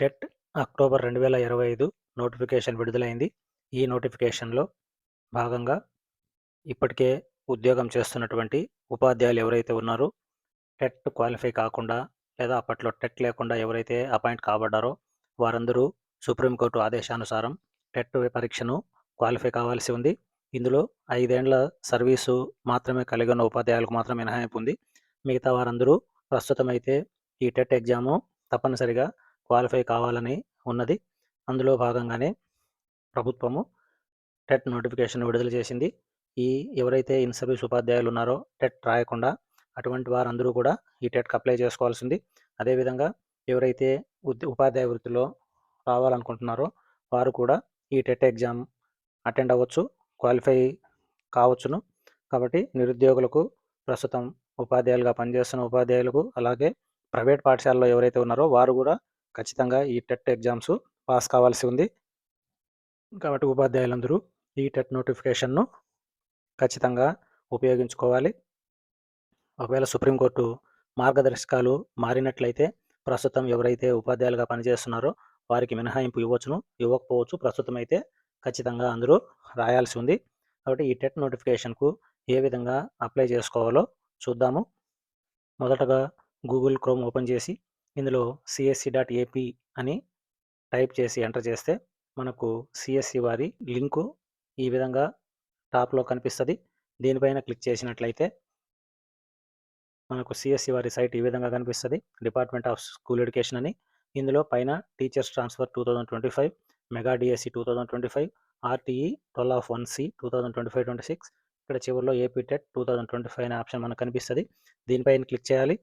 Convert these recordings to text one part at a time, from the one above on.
TET October రెండు వేల ఇరవై ఐదు నోటిఫికేషన్ విడుదలైంది. ఈ నోటిఫికేషన్లో భాగంగా ఇప్పటికే ఉద్యోగం చేస్తున్నటువంటి ఉపాధ్యాయులు ఎవరైతే ఉన్నారో టెట్ క్వాలిఫై కాకుండా లేదా అప్పట్లో టెట్ లేకుండా ఎవరైతే అపాయింట్ కాబడ్డారో వారందరూ సుప్రీంకోర్టు ఆదేశానుసారం టెట్ పరీక్షను క్వాలిఫై కావాల్సి ఉంది. ఇందులో ఐదేండ్ల సర్వీసు మాత్రమే కలిగి ఉన్న ఉపాధ్యాయులకు మాత్రం మినహాయింపు ఉంది. మిగతా వారందరూ ప్రస్తుతం అయితే ఈ టెట్ ఎగ్జాము తప్పనిసరిగా క్వాలిఫై కావాలని ఉన్నది. అందులో భాగంగానే ప్రభుత్వము టెట్ నోటిఫికేషన్ విడుదల చేసింది. ఈ ఎవరైతే ఇన్ సర్వీస్ ఉపాధ్యాయులు ఉన్నారో టెట్ రాయకుండా అటువంటి వారందరూ కూడా ఈ టెట్కి అప్లై చేసుకోవాల్సింది. అదేవిధంగా ఎవరైతే ఉపాధ్యాయ వృత్తిలో రావాలనుకుంటున్నారో వారు కూడా ఈ టెట్ ఎగ్జామ్ అటెండ్ అవ్వచ్చు క్వాలిఫై కావచ్చును. కాబట్టి నిరుద్యోగులకు ప్రస్తుతం ఉపాధ్యాయులుగా పనిచేస్తున్న ఉపాధ్యాయులకు అలాగే ప్రైవేట్ పాఠశాలలో ఎవరైతే ఉన్నారో వారు కూడా ఖచ్చితంగా ఈ టెట్ ఎగ్జామ్స్ పాస్ కావాల్సి ఉంది. కాబట్టి ఉపాధ్యాయులందరూ ఈ టెట్ నోటిఫికేషన్ను ఖచ్చితంగా ఉపయోగించుకోవాలి. ఒకవేళ సుప్రీంకోర్టు మార్గదర్శకాలు మారినట్లయితే ప్రస్తుతం ఎవరైతే ఉపాధ్యాయులుగా పనిచేస్తున్నారో వారికి మినహాయింపు ఇవ్వచ్చును. ఇవ్వకపోవచ్చు ప్రస్తుతం అయితే ఖచ్చితంగా అందరూ రాయాల్సి ఉంది. కాబట్టి ఈ టెట్ నోటిఫికేషన్కు ఏ విధంగా అప్లై చేసుకోవాలో చూద్దాము. మొదటగా గూగుల్ క్రోమ్ ఓపెన్ చేసి ఇందులో సిఎస్సి డాట్ ఏపీ అని టైప్ చేసి ఎంటర్ చేస్తే మనకు సిఎస్సి వారి లింకు ఈ విధంగా టాప్లో కనిపిస్తుంది. దీనిపైన క్లిక్ చేసినట్లయితే మనకు సిఎస్సి వారి సైట్ ఈ విధంగా కనిపిస్తుంది. డిపార్ట్మెంట్ ఆఫ్ స్కూల్ ఎడ్యుకేషన్ అని. ఇందులో పైన teachers transfer two thousand twenty five mega DSC two thousand twenty five RTE twelve of one C two thousand twenty five twenty six ఇక్కడ చివరిలో AP TET two thousand twenty five అనే option మనకు కనిపిస్తుంది. దీనిపైన click చేయాలి.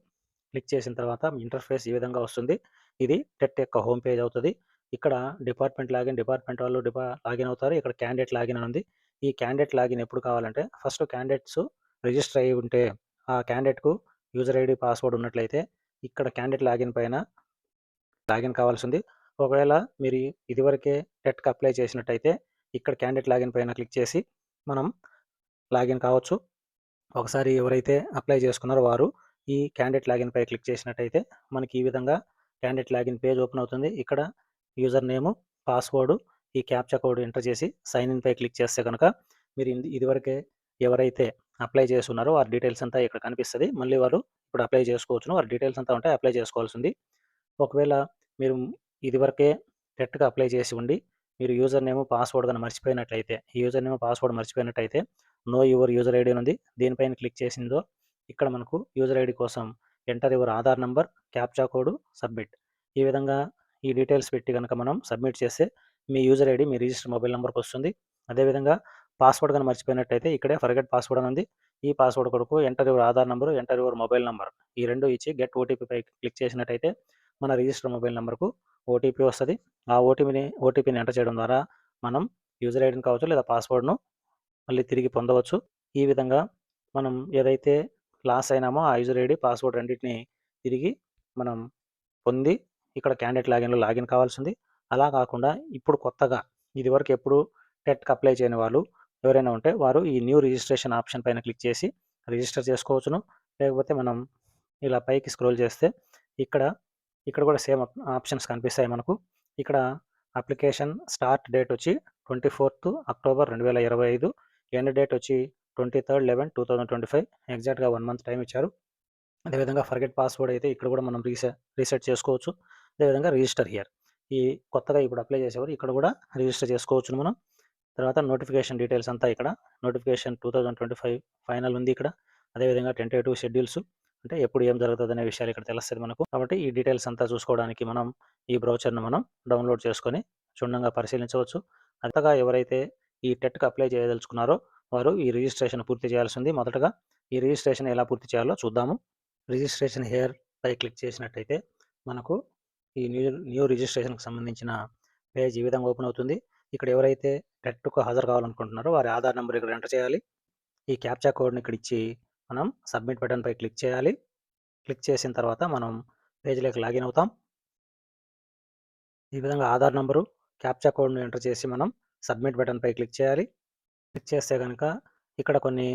Click చేసిన తర్వాత interface ఈ విధంగా వస్తుంది. ఇది టెట్ యొక్క హోమ్ పేజ్ అవుతుంది. ఇక్కడ డిపార్ట్మెంట్ లాగిన్ డిపార్ట్మెంట్ వాళ్ళు డిపా లాగిన్ అవుతారు. ఇక్కడ క్యాండిడేట్ లాగిన్ అని ఉంది. ఈ క్యాండిడేట్ లాగిన్ ఎప్పుడు కావాలంటే ఫస్ట్ క్యాండిడేట్స్ రిజిస్టర్ అయ్యి ఉంటే ఆ క్యాండిడేట్కు యూజర్ ఐడి పాస్వర్డ్ ఉన్నట్లయితే ఇక్కడ క్యాండిడేట్ లాగిన్ పైన లాగిన్ కావాల్సి ఉంది ఒకవేళ మీరు ఇదివరకే టెట్కి అప్లై చేసినట్టయితే ఇక్కడ క్యాండిడేట్ లాగిన్ పైన క్లిక్ చేసి మనం లాగిన్ కావచ్చు. ఒకసారి ఎవరైతే అప్లై చేసుకున్నారో వారు ఈ క్యాండిడేట్ లాగిన్ పై క్లిక్ చేసినట్టయితే మనకి ఈ విధంగా క్యాండిడేట్ లాగిన్ పేజ్ ఓపెన్ అవుతుంది. ఇక్కడ యూజర్ నేము పాస్వర్డ్ ఈ క్యాప్చా కోడ్ ఎంటర్ చేసి సైన్ ఇన్ పై క్లిక్ చేస్తే కనుక మీరు ఇదివరకే ఎవరైతే అప్లై చేసి ఉన్నారో వారి డీటెయిల్స్ అంతా ఇక్కడ కనిపిస్తుంది. మళ్ళీ వారు ఇప్పుడు అప్లై చేసుకోవచ్చును. వారి డీటెయిల్స్ అంతా ఉంటాయి అప్లై చేసుకోవాల్సి ఉంది ఒకవేళ మీరు ఇదివరకే టెట్గా అప్లై చేసి ఉండి మీరు యూజర్ నేమ్ పాస్వర్డ్ కానీ మర్చిపోయినట్లయితే ఈ యూజర్ నేమ్ పాస్వర్డ్ మర్చిపోయినట్టయితే నో యువర్ యూజర్ ఐడి ఉంది. దీనిపైన క్లిక్ చేసిందో ఇక్కడ మనకు యూజర్ ఐడి కోసం enter your Aadhaar number captcha code submit ఈ విధంగా ఈ డీటెయిల్స్ పెట్టి కనుక మనం సబ్మిట్ చేస్తే మీ యూజర్ ఐడి మీ రిజిస్టర్ మొబైల్ నెంబర్కి వస్తుంది. అదేవిధంగా పాస్వర్డ్ కానీ మర్చిపోయినట్టయితే ఇక్కడే ఫర్గెట్ పాస్వర్డ్ అని ఉంది. ఈ పాస్వర్డ్ కొడుకు enter your Aadhaar number enter your mobile number ఈ రెండు ఇచ్చి గెట్ ఓటీపీ పై క్లిక్ చేసినట్టయితే మన రిజిస్టర్ మొబైల్ నెంబర్కు ఓటీపీ వస్తుంది. ఆ ఓటీపీని ఓటీపీని ఎంటర్ చేయడం ద్వారా మనం యూజర్ ఐడిని కావచ్చు లేదా పాస్వర్డ్ను మళ్ళీ తిరిగి పొందవచ్చు. ఈ విధంగా మనం ఏదైతే లాస్ అయినామో ఆ యూజర్ ఐడి పాస్వర్డ్ రెండింటిని తిరిగి మనం పొంది ఇక్కడ క్యాండిడేట్ లాగిన్లో లాగిన్ కావాల్సి ఉంది అలా కాకుండా ఇప్పుడు కొత్తగా ఇదివరకు ఎప్పుడు టెట్కి అప్లై చేయని వాళ్ళు ఎవరైనా ఉంటే వారు ఈ న్యూ రిజిస్ట్రేషన్ ఆప్షన్ పైన క్లిక్ చేసి రిజిస్టర్ చేసుకోవచ్చును. లేకపోతే మనం ఇలా పైకి స్క్రోల్ చేస్తే ఇక్కడ ఇక్కడ కూడా సేమ్ ఆప్షన్స్ కనిపిస్తాయి మనకు. ఇక్కడ అప్లికేషన్ స్టార్ట్ డేట్ వచ్చి ట్వంటీ ఫోర్త్ అక్టోబర్ రెండు వేల ఇరవై ఐదు. ఎండ్ డేట్ వచ్చి twenty third eleven two thousand twenty five. ఎగ్జాక్ట్గా వన్ మంత్ టైం ఇచ్చారు. అదేవిధంగా ఫర్గెట్ పాస్వర్డ్ అయితే ఇక్కడ కూడా మనం రీసె రీసెట్ చేసుకోవచ్చు. అదేవిధంగా రిజిస్టర్ హియర్. ఈ కొత్తగా ఇప్పుడు అప్లై చేసేవారు ఇక్కడ కూడా రిజిస్టర్ చేసుకోవచ్చు మనం. తర్వాత నోటిఫికేషన్ డీటెయిల్స్ అంతా ఇక్కడ. Notification two thousand twenty five final ఉంది ఇక్కడ. అదేవిధంగా టెంటేటివ్ షెడ్యూల్స్. అంటే ఎప్పుడు ఏం జరుగుతుంది అనే విషయాలు ఇక్కడ తెలుస్తుంది మనకు. కాబట్టి ఈ డీటెయిల్స్ అంతా చూసుకోవడానికి మనం ఈ బ్రౌచర్ను మనం డౌన్లోడ్ చేసుకొని క్షుణ్ణంగా పరిశీలించవచ్చు. అంతగా ఎవరైతే ఈ టెట్కి అప్లై చేయదలుచుకున్నారో వారు ఈ రిజిస్ట్రేషన్ పూర్తి చేయాల్సి ఉంది మొదటగా ఈ రిజిస్ట్రేషన్ ఎలా పూర్తి చేయాలో చూద్దాము. రిజిస్ట్రేషన్ హెయిర్ పై క్లిక్ చేసినట్టయితే మనకు ఈ న్యూ న్యూ రిజిస్ట్రేషన్కి సంబంధించిన పేజ్ ఈ విధంగా ఓపెన్ అవుతుంది. ఇక్కడ ఎవరైతే టెట్కు హాజరు కావాలనుకుంటున్నారో వారి ఆధార్ నెంబర్ ఇక్కడ ఎంటర్ చేయాలి. ఈ క్యాప్చా కోడ్ని ఇక్కడ ఇచ్చి మనం సబ్మిట్ బటన్ పై క్లిక్ చేయాలి. క్లిక్ చేసిన తర్వాత మనం పేజ్లోకి లాగిన్ అవుతాం. ఈ విధంగా ఆధార్ నంబరు క్యాప్చా కోడ్ను ఎంటర్ చేసి మనం సబ్మిట్ బటన్ పై క్లిక్ చేయాలి. క్లిక్ చేస్తే కనుక ఇక్కడ కొన్ని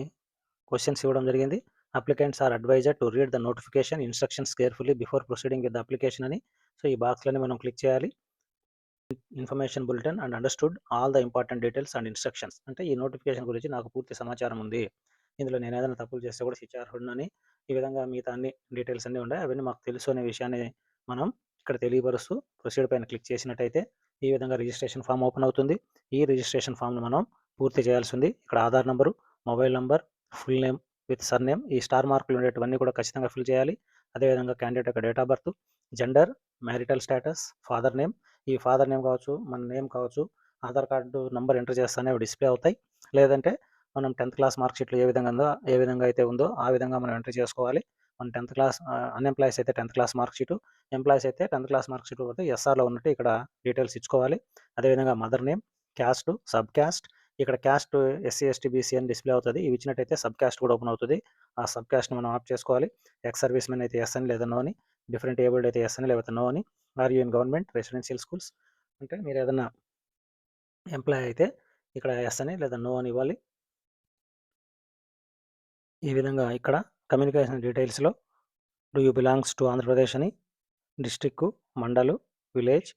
క్వశ్చన్స్ ఇవ్వడం జరిగింది applicants are advised to read the notification instructions carefully before proceeding with the application అని సో ఈ బాక్స్‌లని మనం క్లిక్ చేయాలి. Information bulletin and understood all the important details and instructions. అంటే ఈ నోటిఫికేషన్ గురించి నాకు పూర్తి సమాచారం ఉంది. ఇందులో నేను ఏదైనా తప్పులు చేస్తే కూడా శిక్షార్హుడినని ఈ విధంగా మిగతా అన్ని డీటెయిల్స్ అన్నీ ఉన్నాయి. అవన్నీ మాకు తెలుసు అనే విషయాన్ని మనం ఇక్కడ తెలియపరుస్తూ ప్రొసీడ్ పైన క్లిక్ చేసినట్టయితే ఈ విధంగా రిజిస్ట్రేషన్ ఫామ్ ఓపెన్ అవుతుంది. ఈ రిజిస్ట్రేషన్ ఫామ్‌ను మనం పూర్తి చేయాల్సి ఉంది. ఇక్కడ Aadhaar number mobile number full name with surname ఈ స్టార్ మార్కులు ఉండేటివన్నీ కూడా ఖచ్చితంగా ఫిల్ చేయాలి. అదేవిధంగా క్యాండిడేట్ యొక్క date of birth, gender, marital status, father name ఈ ఫాదర్ నేమ్ కావచ్చు, మన నేమ్ కావచ్చు, ఆధార్ కార్డు నంబర్ ఎంటర్ చేస్తానే అవి డిస్‌ప్లే అవుతాయి. లేదంటే మనం 10థ్ క్లాస్ మార్క్షీట్లు ఏ విధంగా ఉందో, ఏ విధంగా అయితే ఉందో ఆ విధంగా మనం ఎంటర్ చేసుకోవాలి. మన 10థ్ క్లాస్ అన్‌ఎంప్లాయీస్ అయితే 10థ్ క్లాస్ మార్క్ షీటు, ఎంప్లాయీస్ అయితే 10థ్ క్లాస్ మార్క్ షీట్ పోతే ఎస్ఆర్‌లో ఉన్నట్టు ఇక్కడ డీటెయిల్స్ ఇచ్చుకోవాలి. అదేవిధంగా mother name, caste, sub caste ఇక్కడ క్యాస్ట్ ఎస్సీ, ఎస్టీ, బీసీ అని డిస్‌ప్లే అవుతుంది ఇవి ఇచ్చినట్టయితే సబ్ క్యాస్ట్ కూడా ఓపెన్ అవుతుంది ఆ సబ్ క్యాస్ట్‌ని మనం ఆఫ్ చేసుకోవాలి. ఎక్స్ సర్వీస్ మెన్ అయితే యెస్ అని లేదా నో అని, డిఫరెంట్ ఏబుల్డ్ అయితే యెస్ అని లేకపోతే నో అని, are you in government residential schools అంటే మీరు ఏదైనా ఎంప్లాయ్ అయితే ఇక్కడ యెస్ అని లేదా నో అని ఇవ్వాలి. ఈ విధంగా ఇక్కడ communication డీటెయిల్స్‌లో do you belongs to Andhra Pradesh అని district mandal, village,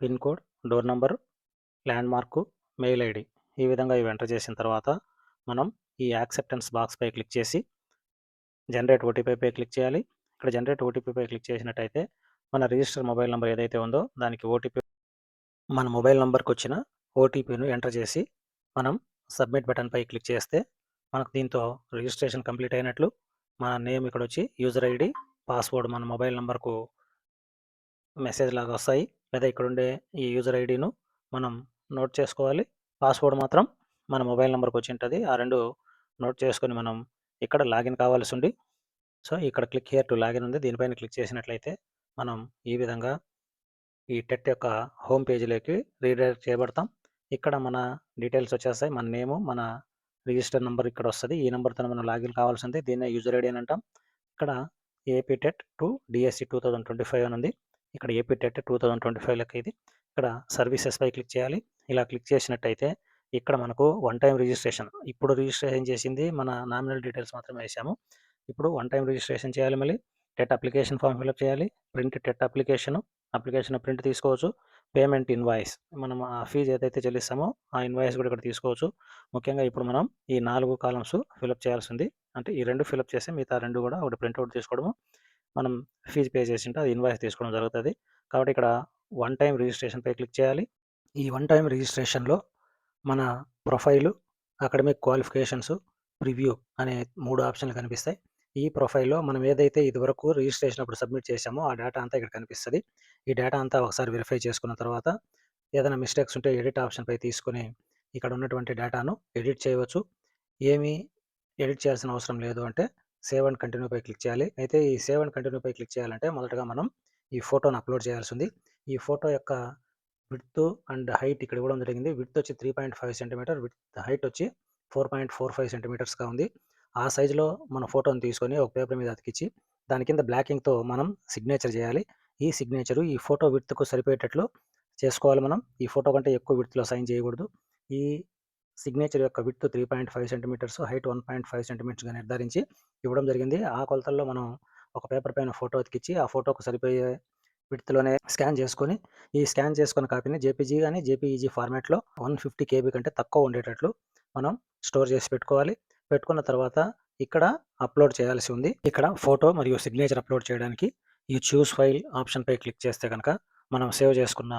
pin code, door number, landmark, mail ID ఈ విధంగా ఇవి ఎంటర్ చేసిన తర్వాత మనం ఈ యాక్సెప్టెన్స్ బాక్స్‌పై క్లిక్ చేసి జనరేట్ ఓటీపీపై క్లిక్ చేయాలి. ఇక్కడ జనరేట్ ఓటీపీపై క్లిక్ చేసినట్టయితే మన రిజిస్టర్ మొబైల్ నెంబర్ ఏదైతే ఉందో దానికి ఓటీపీ మన మొబైల్ నెంబర్కి వచ్చిన ఓటీపీను ఎంటర్ చేసి మనం సబ్మిట్ బటన్‌పై క్లిక్ చేస్తే మనకు దీంతో రిజిస్ట్రేషన్ కంప్లీట్ అయినట్లు. మన నేమ్ ఇక్కడ వచ్చి యూజర్ ఐడి పాస్వర్డ్ మన మొబైల్ నెంబర్కు మెసేజ్ లాగా వస్తాయి. లేదా ఇక్కడుండే ఈ యూజర్ ఐడిను మనం నోట్ చేసుకోవాలి. పాస్వర్డ్ మాత్రం మన మొబైల్ నెంబర్కి వచ్చి ఉంటుంది ఆ రెండు నోట్ చేసుకొని మనం ఇక్కడ లాగిన్ కావాల్సి ఉంది సో, ఇక్కడ క్లిక్ హియర్ టు లాగిన్ ఉంది. దీనిపైన క్లిక్ చేసినట్లయితే మనం ఈ విధంగా ఈ టెట్ యొక్క హోమ్ పేజీలోకి రీడైరెక్ట్ చేయబడతాం. ఇక్కడ మన డీటెయిల్స్ వచ్చేస్తాయి. మన నేము, మన రిజిస్టర్ నెంబర్ ఇక్కడ వస్తుంది ఈ నెంబర్తో మనం లాగిన్ కావాల్సింది. దీన్నే యూజర్ ఐడి అని అంటాం. ఇక్కడ ఏపీ టెట్ టు డీఎస్సీ 2025 అని ఉంది. ఇక్కడ ఏపీ టెట్ 2025 లెక్క ఇది. ఇక్కడ సర్వీసెస్‌పై క్లిక్ చేయాలి. ఇలా క్లిక్ చేసినట్టయితే ఇక్కడ మనకు వన్ టైం రిజిస్ట్రేషన్ ఇప్పుడు రిజిస్ట్రేషన్ చేసింది మన నామినల్ డీటెయిల్స్ మాత్రమే వేసాము. ఇప్పుడు వన్ టైం రిజిస్ట్రేషన్ చేయాలి మళ్ళీ. TET application form fill up చేయాలి. Print TET application application print తీసుకోవచ్చు. పేమెంట్ ఇన్వాయిస్ మనం ఆ ఫీజు ఏదైతే చెల్లిస్తామో ఆ ఇన్వాయిస్ కూడా ఇక్కడ తీసుకోవచ్చు. ముఖ్యంగా ఇప్పుడు మనం ఈ నాలుగు కాలమ్స్ ఫిలప్ చేయాల్సింది. అంటే ఈ రెండు ఫిలప్ చేసి మిగతా రెండు కూడా ఒకటి ప్రింట్ తీసుకోవడము. మనం ఫీజ్ పే చేసింటే అది ఇన్వాయిస్ తీసుకోవడం జరుగుతుంది కాబట్టి ఇక్కడ వన్ టైం రిజిస్ట్రేషన్‌పై క్లిక్ చేయాలి. ఈ వన్ టైం రిజిస్ట్రేషన్‌లో మన ప్రొఫైలు, అకాడమిక్ క్వాలిఫికేషన్స్, ప్రివ్యూ అనే మూడు ఆప్షన్‌లు కనిపిస్తాయి. ఈ ప్రొఫైల్‌లో మనం ఏదైతే ఇదివరకు రిజిస్ట్రేషన్ అప్పుడు సబ్మిట్ చేశామో ఆ డేటా అంతా ఇక్కడ కనిపిస్తుంది ఈ డేటా అంతా ఒకసారి వెరిఫై చేసుకున్న తర్వాత ఏదైనా మిస్టేక్స్ ఉంటే ఎడిట్ ఆప్షన్‌పై తీసుకొని ఇక్కడ ఉన్నటువంటి డేటాను ఎడిట్ చేయవచ్చు. ఏమి ఎడిట్ చేయాల్సిన అవసరం లేదు అంటే సేవ్ అండ్ కంటిన్యూపై క్లిక్ చేయాలి. అయితే ఈ సేవ్ అండ్ కంటిన్యూపై క్లిక్ చేయాలంటే మొదటగా మనం ఈ ఫోటోను అప్లోడ్ చేయాల్సింది. ఈ ఫోటో యొక్క విడ్త్ అండ్ హైట్ ఇక్కడ ఇవ్వడం జరిగింది. విడ్త్ వచ్చి 3.5 సెంటీమీటర్ విత్ హైట్ వచ్చి 4.45 సెంటీమీటర్స్‌గా ఉంది. ఆ సైజులో మన ఫోటోని తీసుకొని ఒక పేపర్ మీద అతికిచ్చి దాని కింద బ్లాకింగ్తో మనం సిగ్నేచర్ చేయాలి. ఈ సిగ్నేచరు ఈ ఫోటో విడ్త్‌కు సరిపోయేటట్లు చేసుకోవాలి మనం. ఈ ఫోటో కంటే ఎక్కువ విడ్త్‌లో సైన్ చేయకూడదు. ఈ సిగ్నేచర్ యొక్క విడ్త్ 3.5 సెంటీమీటర్స్, హైట్ 1.5 సెంటీమీటర్స్‌గా నిర్ధారించి ఇవ్వడం జరిగింది. ఆ కొలతల్లో మనం ఒక పేపర్ పైన ఫోటో అతికిచ్చి ఆ ఫోటోకు సరిపోయే విడ్త్‌లోనే స్కాన్ చేసుకొని ఈ స్కాన్ చేసుకున్న కాపీని జేపీజీ కానీ జేపీఈజీ ఫార్మాట్‌లో 150 కేబీ కంటే తక్కువ ఉండేటట్లు మనం స్టోర్ చేసి పెట్టుకోవాలి. పెట్టుకున్న తర్వాత ఇక్కడ అప్లోడ్ చేయాల్సి ఉంది. ఇక్కడ ఫోటో మరియు సిగ్నేచర్ అప్లోడ్ చేయడానికి ఈ చూస్ ఫైల్ ఆప్షన్‌పై క్లిక్ చేస్తే కనుక మనం సేవ్ చేసుకున్న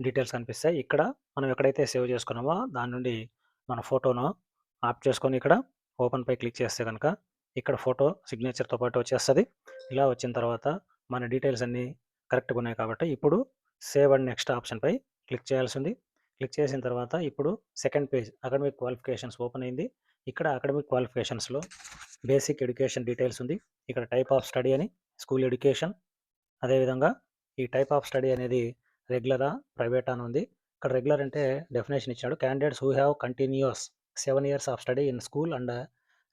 డీటెయిల్స్ కనిపిస్తాయి. ఇక్కడ మనం ఎక్కడైతే సేవ్ చేసుకున్నామో దాని నుండి మన ఫోటోను ఆప్ చేసుకొని ఇక్కడ ఓపెన్‌పై క్లిక్ చేస్తే కనుక ఇక్కడ ఫోటో సిగ్నేచర్‌తో పాటు వచ్చేస్తుంది ఇలా వచ్చిన తర్వాత మన డీటెయిల్స్ అన్నీ కరెక్ట్‌గా ఉన్నాయి కాబట్టి ఇప్పుడు సేవ్ అండ్ నెక్స్ట్ ఆప్షన్‌పై క్లిక్ చేయాల్సి ఉంది. క్లిక్ చేసిన తర్వాత ఇప్పుడు second page academic qualifications open అయింది. ఇక్కడ అకాడమిక్ క్వాలిఫికేషన్స్‌లో బేసిక్ ఎడ్యుకేషన్ డీటెయిల్స్ ఉంది. ఇక్కడ టైప్ ఆఫ్ స్టడీ అని, స్కూల్ ఎడ్యుకేషన్ అదేవిధంగా ఈ టైప్ ఆఫ్ స్టడీ అనేది రెగ్యులరా, ప్రైవేటా అని ఉంది. ఇక్కడ రెగ్యులర్ అంటే డెఫినేషన్ ఇచ్చాడు. Candidates who have continuous seven years of study in school and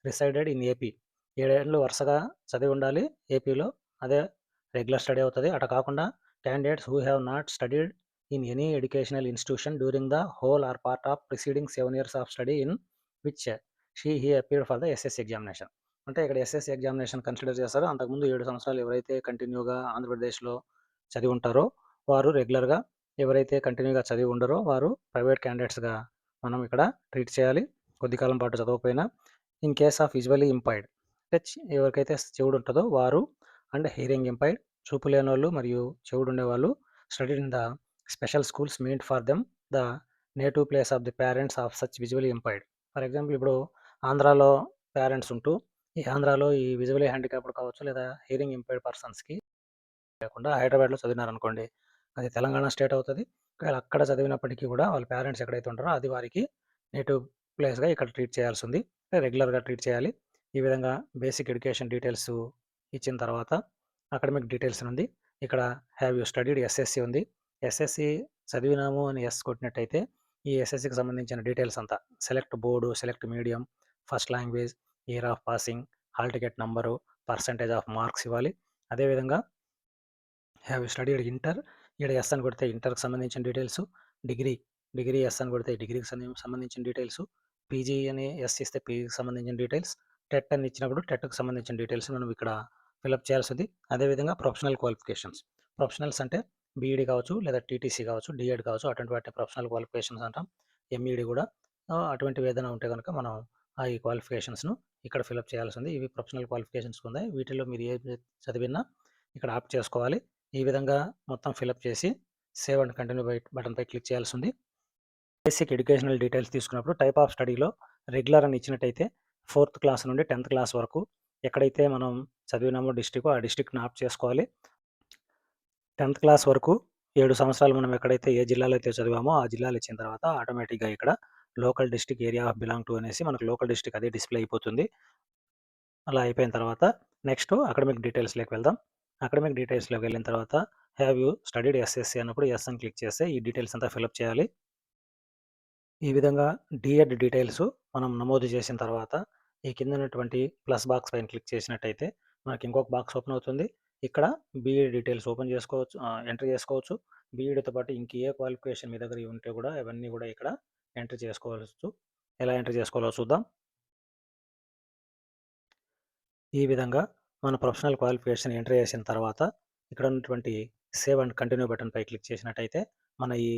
resided in AP. ఏడేళ్ళు వరుసగా చదివి ఉండాలి ఏపీలో. అదే రెగ్యులర్ స్టడీ అవుతుంది. అట కాకుండా candidates who have not studied in any educational institution during the whole or part of preceding seven years of study in which she he appeared for the SS examination. అంటే ఇక్కడ SS examination consider చేస్తారో. అంతకుముందు ఏడు సంవత్సరాలు ఎవరైతే కంటిన్యూగా ఆంధ్రప్రదేశ్‌లో చదివి ఉంటారో వారు రెగ్యులర్గా ఎవరైతే కంటిన్యూగా చదివి ఉండరో వారు ప్రైవేట్ క్యాండిడేట్స్గా మనం ఇక్కడ ట్రీట్ చేయాలి. కొద్ది కాలం పాటు చదవకపోయినా in case of visually impaired అంటే ఎవరికైతే చెవుడు ఉంటుందో వారు అండ్ హియరింగ్ ఇంపైర్డ్ చూపు లేని వాళ్ళు మరియు చెవుడు ఉండేవాళ్ళు study in the special schools meet for them the native place of the parents of such visually impaired for example ఇప్పుడు ఆంధ్రాలో పేరెంట్స్ ఉంటూ ఈ ఆంధ్రాలో ఈ విజువలీ హ్యాండిక్యాప్డ్ కావచ్చు లేదా హియరింగ్ ఇంపైర్డ్ పర్సన్స్కి లేకుండా హైదరాబాద్లో చదివినారనుకోండి అది తెలంగాణ స్టేట్ అవుతుంది. ఒకవేళ అక్కడ చదివినప్పటికీ కూడా వాళ్ళ పేరెంట్స్ ఎక్కడైతే ఉంటారో అది వారికి నేటివ్ ప్లేస్గా ఇక్కడ ట్రీట్ చేయాల్సి ఉంది. రెగ్యులర్గా ట్రీట్ చేయాలి. ఈ విధంగా బేసిక్ ఎడ్యుకేషన్ డీటెయిల్స్ ఇచ్చిన తర్వాత అకాడమిక్ డీటెయిల్స్ ఉంది. ఇక్కడ హ్యావ్ యూ స్టడీడ్ ఎస్ఎస్సి ఉంది. ఎస్ఎస్సి చదివినాము అని ఎస్ కొట్టినట్టయితే ఈ ఎస్ఎస్సికి సంబంధించిన డీటెయిల్స్ అంతా select board select medium first language year of passing hall ticket number percentage of marks ఇవ్వాలి. అదేవిధంగా హ్యావ్ యూ స్టడీడ్ ఇంటర్ ఇక్కడ ఎస్ అని కొడితే ఇంటర్కి సంబంధించిన డీటెయిల్స్ డిగ్రీ డిగ్రీ ఎస్ అని కొడితే డిగ్రీకి సంబంధించిన డీటెయిల్స్ పీజీ అని ఎస్ ఇస్తే పీజీకి సంబంధించిన డీటెయిల్స్ టెట్ అని ఇచ్చినప్పుడు టెట్కి సంబంధించిన డీటెయిల్స్ మనం ఇక్కడ ఫిలప్ చేయాల్సి ఉంది అదేవిధంగా ప్రొఫెషనల్ క్వాలిఫికేషన్స్. ప్రొఫెషనల్స్ అంటే బీఈడి కావచ్చు లేదా టీటీసీ కావచ్చు డిఎడ్ కావచ్చు అటువంటి వాటి ప్రొఫెషనల్ క్వాలిఫికేషన్స్ అంటాం. ఎంఈడి కూడా అటువంటి అటువంటివి ఏదైనా ఉంటే కనుక మనం ఆ ఈ క్వాలిఫికేషన్స్ను ఇక్కడ ఫిలప్ చేయాల్సి ఉంది ఇవి ప్రొఫెషనల్ క్వాలిఫికేషన్స్ ఉన్నాయి వీటిలో మీరు ఏ చదివినా ఇక్కడ ఆప్ట్ చేసుకోవాలి. ఈ విధంగా మొత్తం ఫిలప్ చేసి సేవ్ అండ్ కంటిన్యూ బై బటన్పై క్లిక్ చేయాల్సి ఉంది బేసిక్ ఎడ్యుకేషనల్ డీటెయిల్స్ తీసుకున్నప్పుడు టైప్ ఆఫ్ స్టడీలో రెగ్యులర్ అని ఇచ్చినట్టయితే ఫోర్త్ క్లాస్ నుండి టెన్త్ క్లాస్ వరకు ఎక్కడైతే మనం చదివినామో డిస్టిక్ ఆ డిస్టిక్ ఆప్ట్ చేసుకోవాలి. టెన్త్ క్లాస్ వరకు ఏడు సంవత్సరాలు మనం ఎక్కడైతే ఏ జిల్లాలో అయితే చదివామో ఆ జిల్లాలు ఇచ్చిన తర్వాత ఆటోమేటిక్గా ఇక్కడ local district area of belong to అనేసి మనకు లోకల్ డిస్టిక్ అదే డిస్ప్లే అయిపోతుంది. అలా అయిపోయిన తర్వాత నెక్స్ట్ అకాడమిక్ డీటెయిల్స్లోకి వెళ్దాం. అకాడమిక్ డీటెయిల్స్లోకి వెళ్ళిన తర్వాత హ్యావ్ యూ స్టడీడ్ ఎస్ఎస్సి అన్నప్పుడు ఎస్ అని క్లిక్ చేస్తే ఈ డీటెయిల్స్ అంతా ఫిలప్ చేయాలి. ఈ విధంగా డిఎడ్ డీటెయిల్స్ మనం నమోదు చేసిన తర్వాత ఈ కింద ఉన్నటువంటి ప్లస్ బాక్స్ పైన క్లిక్ చేసినట్టయితే మనకి ఇంకొక బాక్స్ ఓపెన్ అవుతుంది. ఇక్కడ బీఈడి డీటెయిల్స్ ఓపెన్ చేసుకోవచ్చు ఎంటర్ చేసుకోవచ్చు. బీఈడితో పాటు ఇంక ఏ క్వాలిఫికేషన్ మీ దగ్గర ఉంటే కూడా ఇవన్నీ కూడా ఇక్కడ ఎంటర్ చేసుకోవచ్చు. ఎలా ఎంటర్ చేసుకోవాలో చూద్దాం. ఈ విధంగా మన ప్రొఫెషనల్ క్వాలిఫికేషన్ ఎంటర్ చేసిన తర్వాత ఇక్కడ ఉన్నటువంటి సేవ్ అండ్ కంటిన్యూ బటన్పై క్లిక్ చేసినట్టయితే మన ఈ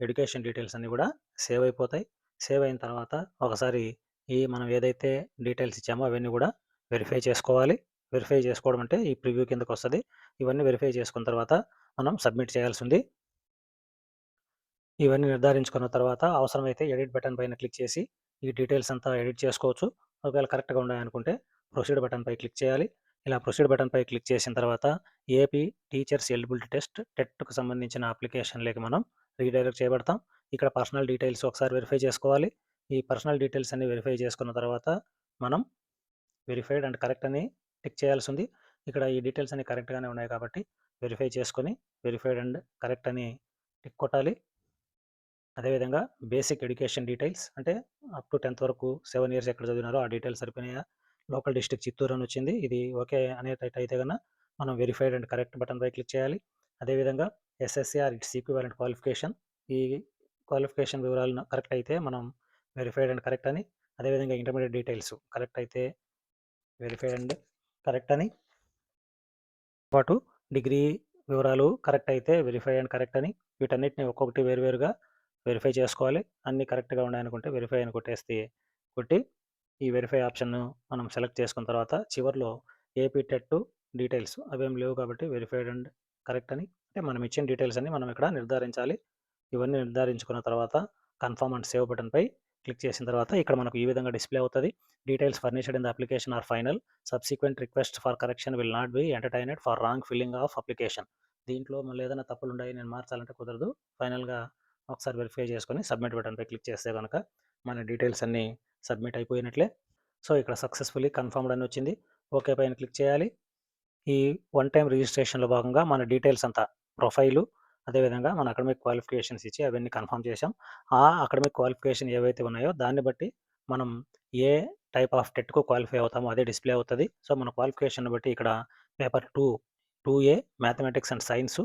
ఎడ్యుకేషన్ డీటెయిల్స్ అన్నీ కూడా సేవ్ అయిపోతాయి. సేవ్ అయిన తర్వాత ఒకసారి ఈ మనం ఏదైతే డీటెయిల్స్ ఇచ్చామో అవన్నీ కూడా వెరిఫై చేసుకోవాలి. వెరిఫై చేసుకోవడం అంటే ఈ ప్రివ్యూ కిందకు వస్తుంది ఇవన్నీ వెరిఫై చేసుకున్న తర్వాత మనం సబ్మిట్ చేయాల్సి ఉంది ఇవన్నీ నిర్ధారించుకున్న తర్వాత అవసరమైతే ఎడిట్ బటన్ పైన క్లిక్ చేసి ఈ డీటెయిల్స్ అంతా ఎడిట్ చేసుకోవచ్చు. ఒకవేళ కరెక్ట్గా ఉన్నాయనుకుంటే ప్రొసీడ్ బటన్ పై క్లిక్ చేయాలి. ఇలా ప్రొసీడ్ బటన్ పై క్లిక్ చేసిన తర్వాత ఏపీ టీచర్స్ ఎలిజిబిలిటీ టెస్ట్ టెట్కు సంబంధించిన అప్లికేషన్లోకి మనం రీడైరెక్ట్ చేయబడతాం. ఇక్కడ పర్సనల్ డీటెయిల్స్ ఒకసారి వెరిఫై చేసుకోవాలి. ఈ పర్సనల్ డీటెయిల్స్ అన్ని వెరిఫై చేసుకున్న తర్వాత మనం వెరిఫైడ్ అండ్ కరెక్ట్ అని టిక్ చేయాల్సి ఉంది ఇక్కడ ఈ డీటెయిల్స్ అన్ని కరెక్ట్గానే ఉన్నాయి కాబట్టి వెరిఫై చేసుకొని వెరిఫైడ్ అండ్ కరెక్ట్ అని టిక్ కొట్టాలి. అదేవిధంగా బేసిక్ ఎడ్యుకేషన్ డీటెయిల్స్ అంటే అప్ టు టెన్త్ వరకు సెవెన్ ఇయర్స్ ఎక్కడ చదివినారో ఆ డీటెయిల్స్ సరిపోయినాయా? లోకల్ డిస్ట్రిక్ట్ చిత్తూరు అని వచ్చింది. ఇది ఓకే అనే అయితే కన్నా మనం వెరిఫైడ్ అండ్ కరెక్ట్ బటన్ పై క్లిక్ చేయాలి. అదేవిధంగా SSC or its equivalent qualification. ఈ క్వాలిఫికేషన్ వివరాలు కరెక్ట్ అయితే మనం వెరిఫైడ్ అండ్ కరెక్ట్ అని అదేవిధంగా ఇంటర్మీడియట్ డీటెయిల్స్ కరెక్ట్ అయితే వెరిఫైడ్ అండ్ కరెక్ట్ అని పాటు డిగ్రీ వివరాలు కరెక్ట్ అయితే వెరిఫై అండ్ కరెక్ట్ అని వీటన్నిటిని ఒక్కొక్కటి వేరువేరుగా వెరిఫై చేసుకోవాలి. అన్నీ కరెక్ట్గా ఉన్నాయనుకుంటే వెరిఫై అని కొట్టేస్తే కొట్టి ఈ వెరిఫై ఆప్షన్ను మనం సెలెక్ట్ చేసుకున్న తర్వాత చివరిలో ఏపీ టెట్ డీటెయిల్స్ అవేం లేవు కాబట్టి వెరిఫైడ్ అండ్ కరెక్ట్ అని అంటే మనం ఇచ్చిన డీటెయిల్స్ అన్ని మనం ఇక్కడ నిర్ధారించాలి. ఇవన్నీ నిర్ధారించుకున్న తర్వాత కన్ఫర్మ్ అండ్ సేవ్ బటన్పై క్లిక్ చేసిన తర్వాత ఇక్కడ మనకు ఈ విధంగా డిస్ప్లే అవుతుంది. Details furnished in the application are final subsequent request for correction will not be entertained for wrong filling of application దీంట్లో మళ్ళీ ఏదైనా తప్పులు ఉన్నాయి నేను మార్చాలంటే కుదరదు. ఫైనల్గా ఒకసారి వెరిఫై చేసుకొని సబ్మిట్ బటన్పై క్లిక్ చేస్తే కనుక మన డీటెయిల్స్ అన్నీ సబ్మిట్ అయిపోయినట్లే. సో ఇక్కడ సక్సెస్ఫుల్లీ కన్ఫర్మ్డ్ అని వచ్చింది. ఓకే పైన క్లిక్ చేయాలి. ఈ వన్ టైం రిజిస్ట్రేషన్లో భాగంగా మన డీటెయిల్స్ అంతా ప్రొఫైలు అదేవిధంగా మన అకాడమిక్ క్వాలిఫికేషన్స్ ఇచ్చి అవన్నీ కన్ఫర్మ్ చేసాం ఆ అకాడమిక్ క్వాలిఫికేషన్ ఏవైతే ఉన్నాయో దాన్ని బట్టి మనం ఏ టైప్ ఆఫ్ టెట్కు క్వాలిఫై అవుతామో అదే డిస్ప్లే అవుతుంది. సో మన క్వాలిఫికేషన్ బట్టి ఇక్కడ paper two two A mathematics and science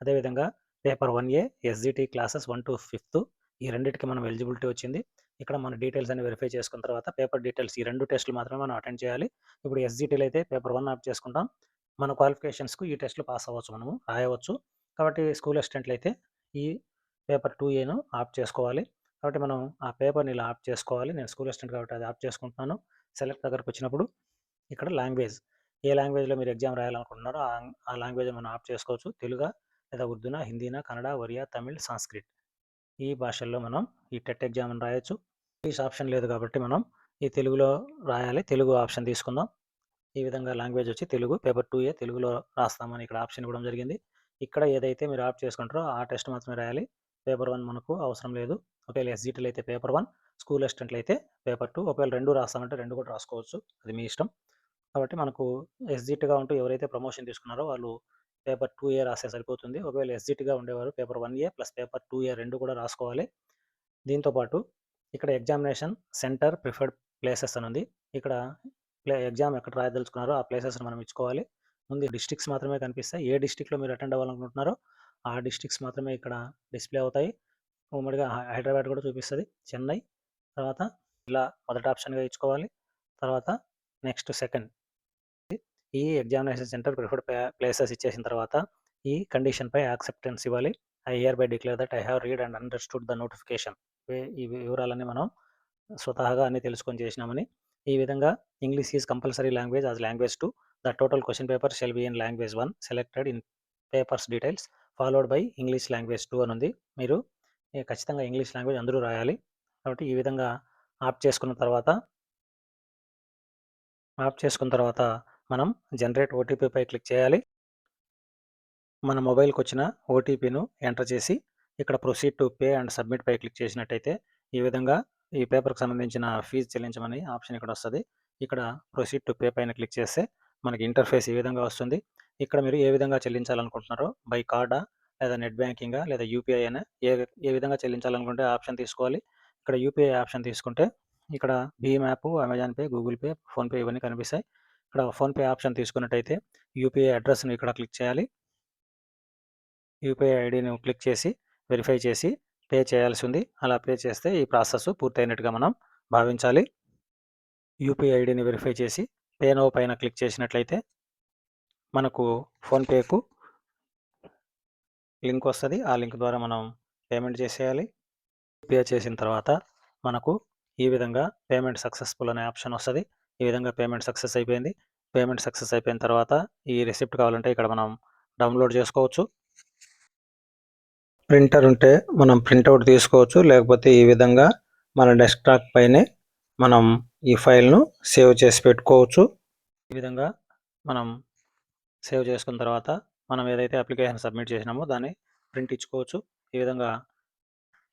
అదేవిధంగా paper one A SGT classes one to fifth ఈ రెండింటికి మనం ఎలిజిబిలిటీ వచ్చింది. ఇక్కడ మన డీటెయిల్స్ అని వెరిఫై చేసుకున్న తర్వాత పేపర్ డీటెయిల్స్ ఈ రెండు టెస్టులు మాత్రమే మనం అటెండ్ చేయాలి. ఇప్పుడు ఎస్జిటీలు అయితే పేపర్ వన్ ఆప్ చేసుకుంటాం. మన క్వాలిఫికేషన్స్కు ఈ టెస్ట్లు పాస్ అవ్వచ్చు మనము రాయవచ్చు. కాబట్టి స్కూల్ అసిస్టెంట్లు అయితే ఈ పేపర్ టూ ఏను ఆప్ చేసుకోవాలి. కాబట్టి మనం ఆ పేపర్ని ఇలా ఆఫ్ చేసుకోవాలి. నేను స్కూల్ అసిస్టెంట్ కాబట్టి అది ఆఫ్ చేసుకుంటున్నాను. సెలెక్ట్ దగ్గరకు వచ్చినప్పుడు ఇక్కడ లాంగ్వేజ్ ఏ లాంగ్వేజ్లో మీరు ఎగ్జామ్ రాయాలనుకుంటున్నారో ఆ లాంగ్వేజ్ మనం ఆఫ్ చేసుకోవచ్చు. తెలుగు లేదా ఉర్దూనా హిందీనా కన్నడ ఒరియా తమిళ్ సంస్క్రిట్ ఈ భాషల్లో మనం ఈ టెట్ ఎగ్జామ్ రాయొచ్చు. ఇంగ్లీష్ ఆప్షన్ లేదు కాబట్టి మనం ఈ తెలుగులో రాయాలి. తెలుగు ఆప్షన్ తీసుకుందాం. ఈ విధంగా లాంగ్వేజ్ వచ్చి తెలుగు పేపర్ టూ ఏ తెలుగులో రాస్తామని ఇక్కడ ఆప్షన్ ఇవ్వడం జరిగింది. ఇక్కడ ఏదైతే మీరు ఆప్ట్ చేసుకుంటారో ఆ టెస్ట్ మాత్రమే రాయాలి. పేపర్ వన్ మనకు అవసరం లేదు. ఒకవేళ ఎస్జిటీలు అయితే పేపర్ వన్ స్కూల్ అసిస్టెంట్లు అయితే పేపర్ టూ. ఒకవేళ రెండు రాస్తామంటే రెండు కూడా రాసుకోవచ్చు. అది మీ ఇష్టం. కాబట్టి మనకు ఎస్జిట్గా ఉంటూ ఎవరైతే ప్రమోషన్ తీసుకున్నారో వాళ్ళు పేపర్ టూ ఏ రాస్తే సరిపోతుంది. ఒకవేళ ఎస్జిట్గా ఉండేవారు paper one A plus paper two A రెండు కూడా రాసుకోవాలి. దీంతోపాటు ఇక్కడ ఎగ్జామినేషన్ సెంటర్ ప్రిఫర్డ్ ప్లేసెస్ అని ఉంది. ఇక్కడ ప్లే ఎగ్జామ్ ఎక్కడ రాయదలుచుకున్నారో ఆ ప్లేసెస్ని మనం ఇచ్చుకోవాలి. ముందు డిస్ట్రిక్ట్స్ మాత్రమే కనిపిస్తాయి. ఏ డిస్ట్రిక్ట్లో మీరు అటెండ్ అవ్వాలనుకుంటున్నారో ఆ డిస్ట్రిక్ట్స్ మాత్రమే ఇక్కడ డిస్ప్లే అవుతాయి. ఉమ్మడిగా హైదరాబాద్ కూడా చూపిస్తుంది. చెన్నై తర్వాత ఇలా మొదటి ఆప్షన్గా ఇచ్చుకోవాలి. తర్వాత నెక్స్ట్ సెకండ్. ఈ ఎగ్జామినేషన్ సెంటర్ ప్రిఫర్డ్ ప్లేసెస్ ఇచ్చేసిన తర్వాత ఈ కండిషన్ పై యాక్సెప్టెన్స్ ఇవ్వాలి. I hereby declare that I have read and understood the notification. ఈ వివరాలన్నీ మనం స్వతహాగా అన్ని తెలుసుకొని చేసినామని. ఈ విధంగా English is compulsory language as language to the total question paper shall be in language one selected in papers details followed by English language two అని ఉంది. మీరు ఖచ్చితంగా ఇంగ్లీష్ లాంగ్వేజ్ అందరూ రాయాలి. కాబట్టి ఈ విధంగా ఆప్ చేసుకున్న తర్వాత ఆప్ చేసుకున్న తర్వాత మనం జనరేట్ ఓటీపీపై క్లిక్ చేయాలి. మన మొబైల్కి వచ్చిన ఓటీపీను ఎంటర్ చేసి ఇక్కడ proceed to pay and submit pi click చేసినట్టయితే ఈ విధంగా ఈ పేపర్కి సంబంధించిన ఫీజు చెల్లించమని ఆప్షన్ ఇక్కడ వస్తుంది. ఇక్కడ ప్రొసీడ్ టు పే పైన క్లిక్ చేస్తే మనకి ఇంటర్ఫేస్ ఈ విధంగా వస్తుంది. ఇక్కడ మీరు ఏ విధంగా చెల్లించాలనుకుంటున్నారో బై కార్డా లేదా నెట్ బ్యాంకింగా లేదా యూపీఐ అయినా ఏ ఏ విధంగా చెల్లించాలనుకుంటే ఆప్షన్ తీసుకోవాలి. ఇక్కడ యూపీఐ ఆప్షన్ తీసుకుంటే ఇక్కడ Bhim app Amazon Pay Google Pay PhonePe ఇవన్నీ కనిపిస్తాయి. ఇక్కడ ఫోన్పే ఆప్షన్ తీసుకున్నట్టయితే యూపీఐ అడ్రస్ను ఇక్కడ క్లిక్ చేయాలి. యూపీఐ ఐడిని క్లిక్ చేసి వెరిఫై చేసి పే చేయాల్సి ఉంది. అలా పే చేస్తే ఈ ప్రాసెస్ పూర్తయినట్టుగా మనం భావించాలి. యూపీఐ ఐడిని వెరిఫై చేసి పేనో పైన క్లిక్ చేసినట్లయితే మనకు ఫోన్పేకు లింక్ వస్తుంది. ఆ లింక్ ద్వారా మనం పేమెంట్ చేసేయాలి. పే చేసిన తర్వాత మనకు ఈ విధంగా పేమెంట్ సక్సెస్ఫుల్ అనే ఆప్షన్ వస్తుంది. ఈ విధంగా పేమెంట్ సక్సెస్ అయిపోయింది. పేమెంట్ సక్సెస్ అయిపోయిన తర్వాత ఈ రిసిప్ట్ కావాలంటే ఇక్కడ మనం డౌన్లోడ్ చేసుకోవచ్చు. ప్రింటర్ ఉంటే మనం ప్రింట్అవుట్ తీసుకోవచ్చు. లేకపోతే ఈ విధంగా మన డెస్క్టాప్ పైనే మనం ఈ ఫైల్ను సేవ్ చేసి పెట్టుకోవచ్చు. ఈ విధంగా మనం సేవ్ చేసుకున్న తర్వాత మనం ఏదైతే అప్లికేషన్ సబ్మిట్ చేసినామో దాన్ని ప్రింట్ ఇచ్చుకోవచ్చు. ఈ విధంగా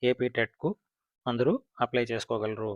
ఏపీ టెట్కు అందరూ అప్లై చేసుకోగలరు.